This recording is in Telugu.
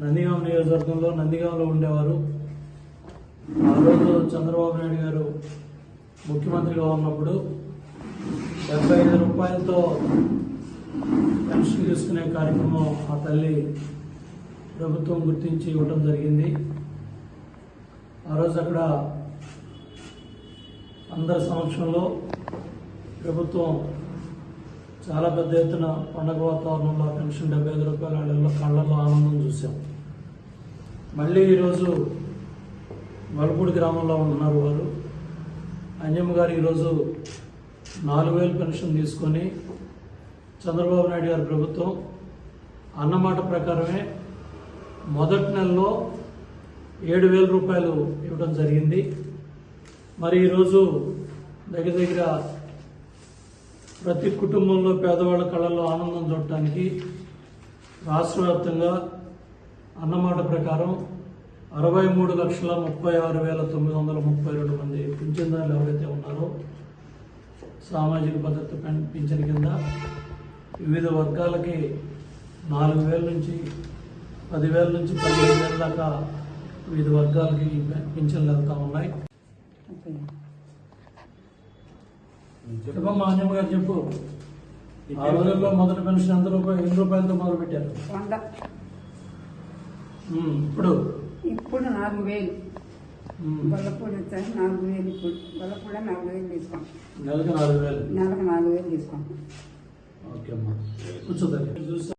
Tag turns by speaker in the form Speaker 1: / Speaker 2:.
Speaker 1: నందిగాం నియోజకవర్గంలో నందిగాంలో ఉండేవారు. ఆ రోజు చంద్రబాబు నాయుడు గారు ముఖ్యమంత్రిగా ఉన్నప్పుడు డెబ్బై ఐదు రూపాయలతో పెన్షన్ తీసుకునే కార్యక్రమం ఆ తల్లి ప్రభుత్వం గుర్తించి ఇవ్వటం జరిగింది. ఆ రోజు అక్కడ అందరి సమక్షంలో ప్రభుత్వం చాలా పెద్ద ఎత్తున పండగ వాతావరణంలో పెన్షన్ డెబ్బై ఐదు రూపాయల వాళ్ళ కళ్ళల్లో ఆనందం చూసాం మళ్ళీ ఈరోజు వలపూడి గ్రామంలో ఉంటున్నారు వారు. అంజమ్మ గారు ఈరోజు నాలుగు వేలు పెన్షన్ తీసుకొని చంద్రబాబు నాయుడు గారి ప్రభుత్వం అన్నమాట ప్రకారమే మొదటి నెలలో ఏడు వేల రూపాయలు ఇవ్వడం జరిగింది. మరి ఈరోజు దగ్గర దగ్గర ప్రతి కుటుంబంలో పేదవాళ్ళ కళల్లో ఆనందం చూడటానికి రాష్ట్ర వ్యాప్తంగా అన్నమాట ప్రకారం అరవై మూడు లక్షల ముప్పై ఆరు వేల తొమ్మిది వందల ముప్పై రెండు మంది పింఛన్దారులు ఎవరైతే ఉన్నారో సామాజిక భద్రత పెన్- పింఛన్ కింద వివిధ వర్గాలకి నాలుగు వేల నుంచి పదివేల నుంచి పదిహేను వేల దాకా వివిధ వర్గాలకి పింఛన్లు వెళ్తూ ఉన్నాయి. చెప్పమ్మా అంజమ్మ గారు చెప్పు ఆ రోజుల్లో మొదటి పెన్షన్ ఎంత రూపాయలు ఎన్ని రూపాయలతో మొదలు పెట్టారు.
Speaker 2: వంద.
Speaker 1: ఇప్పుడు?
Speaker 2: ఇప్పుడు నాలుగు వేలు.
Speaker 1: ఉమ్,
Speaker 2: గొల్లపూడి వచ్చాక నాలుగు వేలు ఇప్పుడు. గొల్లపూడ నాలుగు వేలు తీసుకోండి
Speaker 1: నెలకు నాలుగు వేలు.
Speaker 2: నెలకు నాలుగు వేలు తీసుకోండి
Speaker 1: ఓకే అమ్మా. కూర్చోదండి. చూస్తా